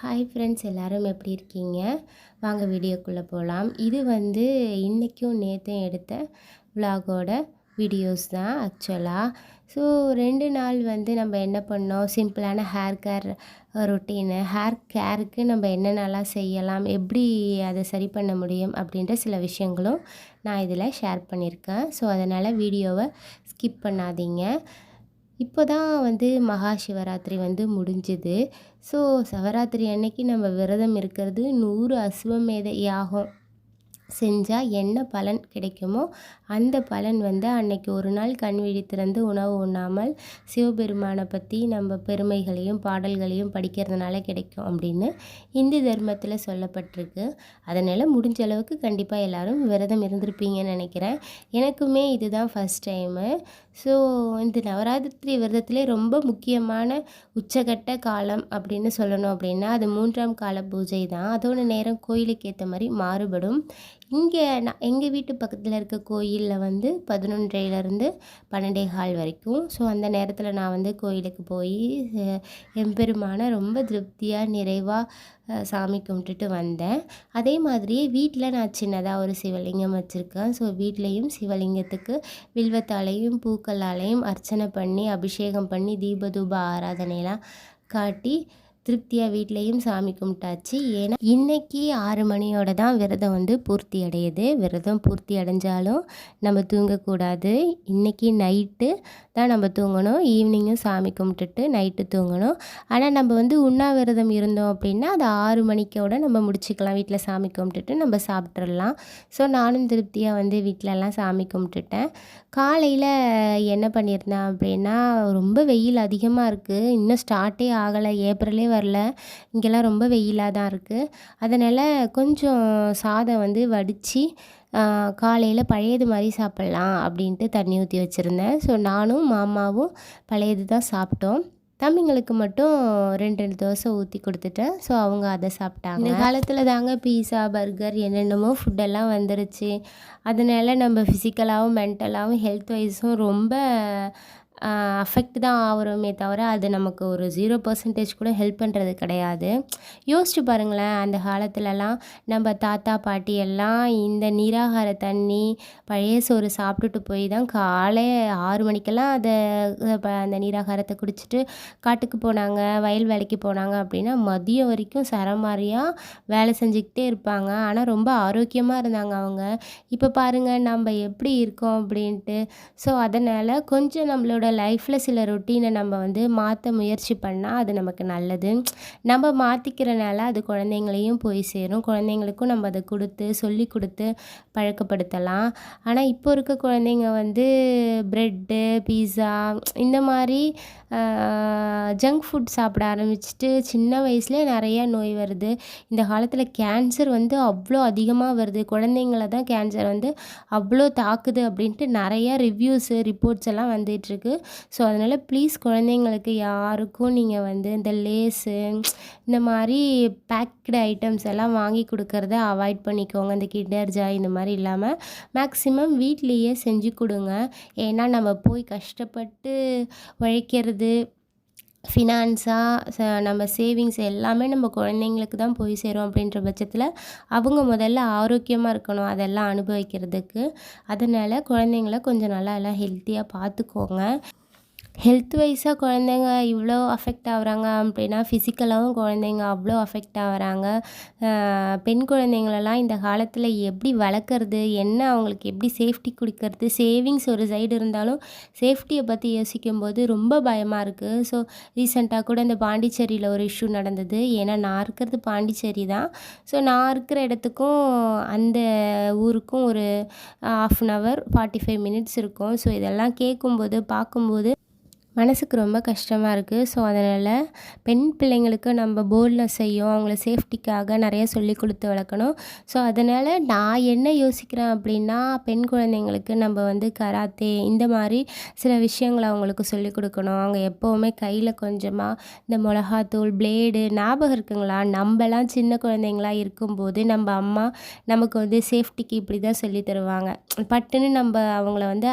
Hi friends எல்லாரும் எப்படி இருக்கீங்க? வாங்க வீடியோக்குள்ளே போகலாம் இது வந்து இன்றைக்கும் நேற்றும் எடுத்த விலாகோட வீடியோஸ் தான் ஆக்சுவலாக ஸோ ரெண்டு நாள் வந்து நம்ம என்ன பண்ணோம்? சிம்பிளான ஹேர் கேர் ரொட்டீனு ஹேர் கேருக்கு நம்ம என்னென்னலாம் செய்யலாம்? எப்படி அதை சரி பண்ண முடியும்? அப்படின்ற சில விஷயங்களும் நான் இதில் ஷேர் பண்ணியிருக்கேன். ஸோ அதனால் வீடியோவை ஸ்கிப் பண்ணாதீங்க. இப்போ தான் வந்து மகா சிவராத்திரி வந்து முடிஞ்சுது. ஸோ சிவராத்திரி அன்னைக்கு நம்ம விரதம் இருக்கிறது நூறு அஸ்வமேத யாகம் செஞ்சால் என்ன பலன் கிடைக்குமோ அந்த பலன் வந்து அன்னைக்கு ஒரு நாள் கண் விழித்திறந்து உணவு உண்ணாமல் சிவபெருமானை பற்றி நம்ம பெருமைகளையும் பாடல்களையும் படிக்கிறதுனால கிடைக்கும் அப்படின்னு இந்து தர்மத்தில் சொல்லப்பட்டிருக்கு. அதனால் முடிஞ்ச அளவுக்கு கண்டிப்பாக எல்லோரும் விரதம் இருந்திருப்பீங்கன்னு நினைக்கிறேன். எனக்குமே இதுதான் ஃபஸ்ட் டைமு ஸோ இந்த நவராத்திரி விரதத்திலே ரொம்ப முக்கியமான உச்சகட்ட காலம் அப்படின்னு சொல்லணும் அப்படின்னா அது மூன்றாம் கால பூஜை தான். அதோட நேரம் கோயிலுக்கு ஏற்ற மாதிரி மாறுபடும். இங்கே நான் எங்கள் வீட்டு பக்கத்தில் இருக்க கோயிலில் வந்து பதினொன்றையிலேருந்து பன்னெண்டே கால் வரைக்கும். ஸோ அந்த நேரத்தில் நான் வந்து கோயிலுக்கு போய் எம்பெருமான ரொம்ப திருப்தியாக நிறைவாக சாமி கும்பிட்டுட்டு வந்தேன். அதே மாதிரியே வீட்டில் நான் சின்னதாக ஒரு சிவலிங்கம் வச்சுருக்கேன். ஸோ வீட்லேயும் சிவலிங்கத்துக்கு வில்வத்தாலையும் பூக்களாலையும் அர்ச்சனை பண்ணி அபிஷேகம் பண்ணி தீபதூப ஆராதனையெல்லாம் காட்டி திருப்தியாக வீட்லேயும் சாமி கும்பிட்டாச்சு. ஏன்னா இன்றைக்கி ஆறு மணியோட தான் விரதம் வந்து பூர்த்தி அடையுது. விரதம் பூர்த்தி அடைஞ்சாலும் நம்ம தூங்கக்கூடாது. இன்றைக்கி நைட்டு தான் நம்ம தூங்கணும். ஈவினிங்கும் சாமி கும்பிட்டுட்டு நைட்டு தூங்கணும். ஆனால் நம்ம வந்து உண்ணாவிரதம் இருந்தோம் அப்படின்னா அது ஆறு மணிக்கோட நம்ம முடிச்சுக்கலாம். வீட்டில் சாமி கும்பிட்டுட்டு நம்ம சாப்பிட்றலாம் ஸோ நானும் திருப்தியாக வந்து வீட்டிலலாம் சாமி கும்பிட்டுட்டேன். காலையில் என்ன பண்ணியிருந்தேன் அப்படின்னா ரொம்ப வெயில் அதிகமாக இருக்குது இன்னும் ஸ்டார்ட்டே ஆகலை ஏப்ரலே வரல. இங்கெல்லாம் ரொம்ப வெயிலாக தான் இருக்குது அதனால் கொஞ்சம் சாதம் வந்து வடித்து காலையில் பழையது மாதிரி சாப்பிட்லாம் அப்படின்ட்டு தண்ணி ஊற்றி வச்சுருந்தேன். ஸோ நானும் மாமாவும் பழையது தான் சாப்பிட்டோம். தம்பிங்களுக்கு மட்டும் ரெண்டு ரெண்டு தோசை ஊற்றி கொடுத்துட்டேன். ஸோ அவங்க அதை சாப்பிட்டாங்க. இந்த காலத்தில் தாங்க பீஸா பர்கர் என்னென்னமோ ஃபுட்டெல்லாம் வந்துருச்சு. அதனால நம்ம ஃபிசிக்கலாகவும் மென்டலாகவும் ஹெல்த் வைஸும் ரொம்ப அஃபெக்ட் தான் ஆகிறோமே தவிர அது நமக்கு ஒரு ஜீரோ பர்சன்டேஜ் கூட ஹெல்ப் பண்ணுறது கிடையாது. யோசிச்சு பாருங்களேன் அந்த காலத்துலலாம் நம்ம தாத்தா பாட்டி எல்லாம் இந்த நீராகார தண்ணி பழைய சோறு சாப்பிட்டுட்டு போய் தான் காலை ஆறு மணிக்கெல்லாம் அதை அந்த நீராகாரத்தை குடிச்சிட்டு காட்டுக்கு போனாங்க வயல் வேலைக்கு போனாங்க அப்படின்னா மதியம் வரைக்கும் சரமாரியாக வேலை செஞ்சுக்கிட்டே இருப்பாங்க. ஆனால் ரொம்ப ஆரோக்கியமாக இருந்தாங்க அவங்க. இப்போ பாருங்கள் நம்ம எப்படி இருக்கோம் அப்படின்ட்டு. ஸோ அதனால் கொஞ்சம் நம்மளோட நம்மளோட லைஃப்பில் சில ரொட்டீனை நம்ம வந்து மாற்ற முயற்சி பண்ணால் அது நமக்கு நல்லது. நம்ம மாற்றிக்கிறனால அது குழந்தைங்களையும் போய் சேரும். குழந்தைங்களுக்கும் நம்ம அதை கொடுத்து சொல்லி கொடுத்து பழக்கப்படுத்தலாம். ஆனால் இப்போ இருக்க குழந்தைங்க வந்து ப்ரெட்டு பீஸா இந்த மாதிரி ஜங்க் ஃபுட் சாப்பிட ஆரம்பிச்சுட்டு சின்ன வயசுலேயே நிறையா நோய் வருது. இந்த காலத்தில் கேன்சர் வந்து அவ்வளோ அதிகமாக வருது. குழந்தைங்கள தான் கேன்சர் வந்து அவ்வளோ தாக்குது அப்படின்ட்டு நிறையா ரிவ்யூஸு ரிப்போர்ட்ஸ் எல்லாம் வந்துகிட்ருக்கு ஸோ அதனால் ப்ளீஸ் குழந்தைங்களுக்கு யாருக்கும் நீங்கள் வந்து இந்த லேஸு இந்த மாதிரி பேக்டு ஐட்டம்ஸ் எல்லாம் வாங்கி கொடுக்கறத அவாய்ட் பண்ணிக்கோங்க. இந்த கிண்டர் ஜாய் இந்த மாதிரி இல்லாமல் மேக்ஸிமம் வீட்லேயே செஞ்சு கொடுங்க. ஏன்னா நம்ம போய் கஷ்டப்பட்டு உழைக்கிறது ஃபினான்ஸாக ச நம்ம சேவிங்ஸ் எல்லாமே நம்ம குழந்தைங்களுக்கு தான் போய் சேரும் அப்படின்ற பட்சத்தில் அவங்க முதல்ல ஆரோக்கியமாக இருக்கணும் அதெல்லாம் அனுபவிக்கிறதுக்கு. அதனால் குழந்தைங்கள கொஞ்சம் நல்லா எல்லாம் ஹெல்த்தியாக பார்த்துக்கோங்க. ஹெல்த் வைஸாக குழந்தைங்க இவ்வளோ அஃபெக்ட் ஆகுறாங்க அப்படின்னா ஃபிசிக்கலாகவும் குழந்தைங்க அவ்வளோ அஃபெக்ட் ஆகுறாங்க. பெண் குழந்தைங்களெல்லாம் இந்த காலத்தில் எப்படி வளர்க்குறது என்ன அவங்களுக்கு எப்படி சேஃப்டி கொடுக்கறது சேவிங்ஸ் ஒரு சைடு இருந்தாலும் சேஃப்டியை பற்றி யோசிக்கும்போது ரொம்ப பயமாக இருக்குது ஸோ ரீசெண்டாக கூட இந்த பாண்டிச்சேரியில் ஒரு இஷ்யூ நடந்தது. ஏன்னா நான் இருக்கிறது பாண்டிச்சேரி தான். ஸோ நான் இருக்கிற இடத்துக்கும் அந்த ஊருக்கும் ஒரு half an hour forty five minutes இருக்கும். ஸோ இதெல்லாம் கேட்கும்போது பார்க்கும்போது மனதுக்கு ரொம்ப கஷ்டமாக இருக்குது ஸோ அதனால் பெண் பிள்ளைங்களுக்கு நம்ம செய்யும். அவங்கள சேஃப்டிக்காக நிறைய சொல்லி கொடுத்து வளர்க்கணும். ஸோ அதனால் நான் என்ன யோசிக்கிறேன் அப்படின்னா பெண் குழந்தைங்களுக்கு நம்ம வந்து கராத்தே இந்த மாதிரி சில விஷயங்களை அவங்களுக்கு சொல்லிக் கொடுக்கணும். அவங்க எப்போவுமே கையில் கொஞ்சமாக இந்த மிளகாத்தூள் பிளேடு ஞாபகம் இருக்குங்களா? நம்மலாம் சின்ன குழந்தைங்களா இருக்கும்போது நம்ம அம்மா நமக்கு வந்து சேஃப்டிக்கு இப்படி தான் சொல்லி தருவாங்க. பட்டுன்னு நம்ம அவங்கள வந்து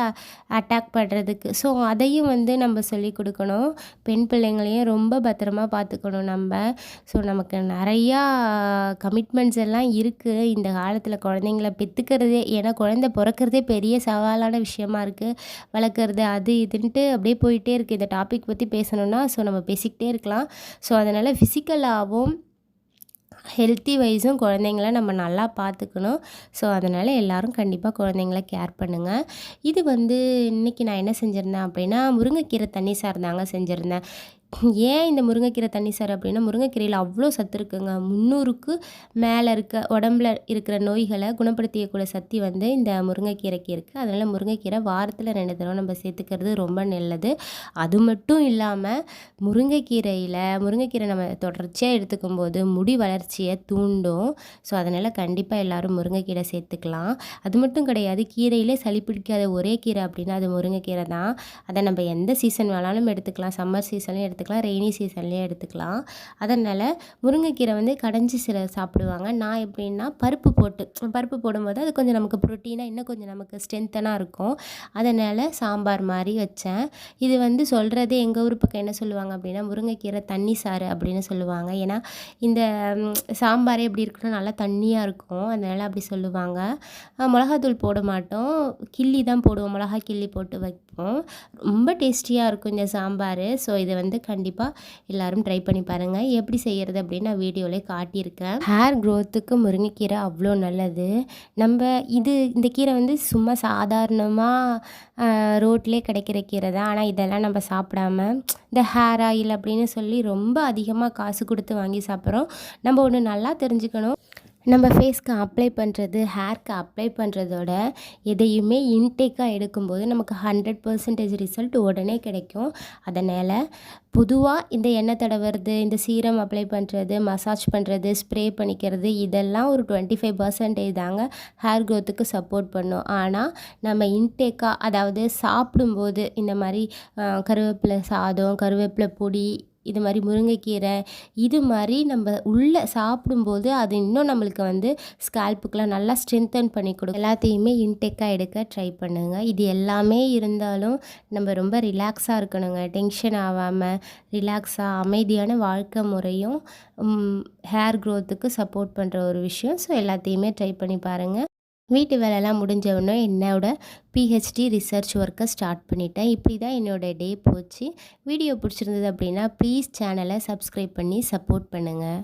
அட்டாக் பண்ணுறதுக்கு ஸோ அதையும் வந்து நம்ம சொல்லி கொடுக்கணும். பெண் பிள்ளைங்களையும் ரொம்ப பத்திரமா பார்த்துக்கணும் நம்ம. ஸோ நமக்கு நிறையா கமிட்மெண்ட்ஸ் எல்லாம் இருக்குது இந்த காலத்தில் குழந்தைங்கள பெற்றுக்கிறதே ஏன்னா குழந்த பிறக்கிறதே பெரிய சவாலான விஷயமா இருக்குது வளர்க்குறது அது இதுன்ட்டு அப்படியே போயிட்டே இருக்குது இந்த டாபிக் பற்றி பேசணுன்னா ஸோ நம்ம பேசிக்கிட்டே இருக்கலாம். ஸோ அதனால் ஃபிசிக்கலாகவும் ஹெல்த்தி வைஸும் குழந்தைங்கள நம்ம நல்லா பார்த்துக்கணும். ஸோ அதனால் எல்லோரும் கண்டிப்பாக குழந்தைங்கள கேர் பண்ணுங்கள் இது வந்து இன்றைக்கி நான் என்ன செஞ்சுருந்தேன் அப்படின்னா முருங்கைக்கீரை தண்ணி சார் தாங்க செஞ்சுருந்தேன். ஏன் இந்த முருங்கைக்கீரை தண்ணி சார் அப்படின்னா முருங்கைக்கீரையில் அவ்வளோ சத்து இருக்குங்க. முந்நூறுக்கு மேலே இருக்க உடம்புல இருக்கிற நோய்களை குணப்படுத்தியக்கூடிய சக்தி வந்து இந்த முருங்கைக்கீரைக்கு இருக்குது அதனால் முருங்கைக்கீரை வாரத்தில் ரெண்டு தடவை நம்ம சேர்த்துக்கிறது ரொம்ப நல்லது. அது மட்டும் இல்லாமல் முருங்கைக்கீரையில் முருங்கைக்கீரை நம்ம தொடர்ச்சியாக எடுத்துக்கும் போது முடி வளர்ச்சியை தூண்டும். ஸோ அதனால் கண்டிப்பாக எல்லோரும் முருங்கைக்கீரை சேர்த்துக்கலாம். அது மட்டும் கிடையாது கீரையிலே சளி பிடிக்காத ஒரே கீரை அப்படின்னா அது முருங்கைக்கீரை தான். அதை நம்ம எந்த சீசன் வேணாலும் எடுத்துக்கலாம். சம்மர் சீசனும் எடுத்துக்கலாம். எடுத்துக்கலாம். ரெய்னி சீசன்லேயே எடுத்துக்கலாம். அதனால் முருங்கைக்கீரை வந்து கடைஞ்சி சில சாப்பிடுவாங்க. நான் எப்படின்னா பருப்பு போட்டு பருப்பு போடும்போது அது கொஞ்சம் நமக்கு ப்ரோட்டீனாக இன்னும் கொஞ்சம் நமக்கு ஸ்ட்ரென்த்தனாக இருக்கும். அதனால் சாம்பார் மாதிரி வச்சேன். இது வந்து சொல்கிறதே எங்கள் ஊர் பக்கம் என்ன சொல்லுவாங்க அப்படின்னா முருங்கைக்கீரை தண்ணி சாறு அப்படின்னு சொல்லுவாங்க. ஏன்னா இந்த சாம்பாரே எப்படி இருக்குன்னா நல்லா தண்ணியாக இருக்கும். அதனால் அப்படி சொல்லுவாங்க. மிளகாத்தூள் போட மாட்டோம். கிள்ளி தான் போடுவோம். மிளகா கிள்ளி போட்டு இருக்கும். ரொம்ப டேஸ்டியாக இருக்கும் இந்த சாம்பார். ஸோ இதை வந்து கண்டிப்பாக எல்லோரும் ட்ரை பண்ணி பாருங்கள் எப்படி செய்கிறது அப்படின்னு நான் வீடியோவிலே காட்டியிருக்கேன். ஹேர் க்ரோத்துக்கு முருங்கைக்கீரை அவ்வளோ நல்லது. நம்ம இது இந்த கீரை வந்து சும்மா சாதாரணமாக ரோட்லேயே கிடைக்கிற கீரை தான். ஆனால் இதெல்லாம் நம்ம சாப்பிடாம இந்த ஹேர் ஆயில் அப்படின்னு சொல்லி ரொம்ப அதிகமாக காசு கொடுத்து வாங்கி சாப்பிட்றோம். நம்ம ஒன்று நல்லா தெரிஞ்சுக்கணும். நம்ம ஃபேஸ்க்கு அப்ளை பண்ணுறது ஹேர்க்கு அப்ளை பண்ணுறதோட எதையுமே இன்டேக்காக எடுக்கும்போது நமக்கு ஹண்ட்ரட் பர்சன்டேஜ் ரிசல்ட் உடனே கிடைக்கும். அதனால் பொதுவாக இந்த எண்ணெய் தடவுறது இந்த சீரம் அப்ளை பண்ணுறது மசாஜ் பண்ணுறது ஸ்ப்ரே பண்ணிக்கிறது இதெல்லாம் ஒரு டுவெண்ட்டி ஃபைவ் பர்சன்டேஜ் தாங்க ஹேர் க்ரோத்துக்கு சப்போர்ட் பண்ணும். ஆனால் நம்ம இன்டேக்காக அதாவது சாப்பிடும்போது இந்த மாதிரி கருவேப்பிலை சாதம் கருவேப்பிலை பொடி இது மாதிரி முருங்கைக்கீரை இது மாதிரி நம்ம உள்ளே சாப்பிடும்போது அது இன்னும் நம்மளுக்கு வந்து ஸ்கால்புக்கெலாம் நல்லா ஸ்ட்ரென்தன் பண்ணி கொடுக்கும். எல்லாத்தையுமே இன்டெக்காக எடுக்க ட்ரை பண்ணுங்கள் இது எல்லாமே இருந்தாலும் நம்ம ரொம்ப ரிலாக்ஸாக இருக்கணுங்க. டென்ஷன் ஆகாமல் ரிலாக்ஸாக அமைதியான வாழ்க்கை முறையும் ஹேர் க்ரோத்துக்கு சப்போர்ட் பண்ணுற ஒரு விஷயம். ஸோ எல்லாத்தையுமே ட்ரை பண்ணி பாருங்கள் வீட்டு வேலைலாம் முடிஞ்ச என்னோட பிஹெச்டி ரிசர்ச் ஒர்க்கை ஸ்டார்ட் பண்ணிட்டேன். இப்படி தான் என்னோடய டே போச்சு. வீடியோ பிடிச்சிருந்தது அப்படின்னா ப்ளீஸ் சேனலை சப்ஸ்கிரைப் பண்ணி சப்போர்ட் பண்ணுங்கள்